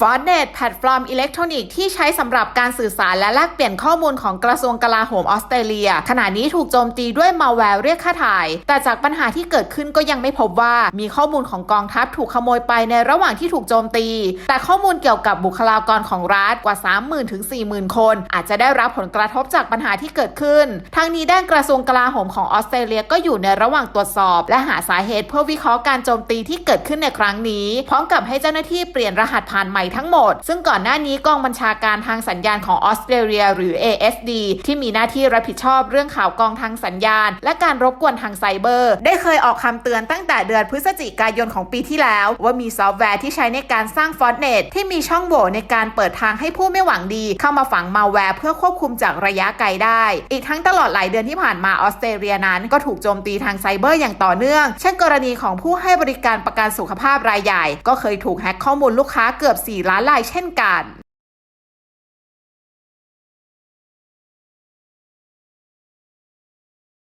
ฟอ n เน t แพลตฟอร์มอิเล็กทรอนิกส์ที่ใช้สำหรับการสื่อสารและแลกเปลี่ยนข้อมูลของกระทรวงกลาโหมออสเตรเลีย ขณะนี้ถูกโจมตีด้วยมาแวร์เรียกค่าถ่าย แต่จากปัญหาที่เกิดขึ้นก็ยังไม่พบว่ามีข้อมูลของกองทัพถูกขโมยไปในระหว่างที่ถูกโจมตี แต่ข้อมูลเกี่ยวกับบุคลากรของรัฐกว่า 30,000ถึง40,000 คน อาจจะได้รับผลกระทบจากปัญหาที่เกิดขึ้น ทั้งนี้ด้านกระทรวงกลาโหมของออสเตรเลียก็อยู่ในระหว่างตรวจสอบ และหาสาเหตุเพื่อวิเคราะห์การโจมตีที่เกิดขึ้นในครั้งนี้ พร้อมกับให้เจ้าหน้าที่เปลี่ยนรหัสผ่านใหม่ทั้งหมด ซึ่งก่อนหน้านี้กองบัญชาการทางสัญญาณของออสเตรเลีย หรือ ASD ที่มีหน้าที่รับผิดชอบเรื่องข่าวกองทางสัญญาณ และการรบกวนทางไซเบอร์ ได้เคยออกคำเตือนตั้งแต่เดือนพฤศจิกายนของปีที่แล้ว ว่ามีซอฟต์แวร์ที่ใช้ในการสร้างฟอนเน็ตที่มีช่องโหว่ในการเปิดทางให้ผู้ไม่หวังดี เข้ามาฝังมาแวร์เพื่อควบคุมจากระยะไกลได้ อีกทั้งตลอดหลายเดือนที่ผ่านมาออสเตรเลียนั้นก็ถูกโจมตีทางไซเบอร์อย่างต่อเนื่อง เช่นกรณีของผู้ให้บริการประกันสุขภาพรายใหญ่ ก็เคยถูกแฮ็กข้อมูลลูกค้าเกือบ4ล้านลายเช่นกัน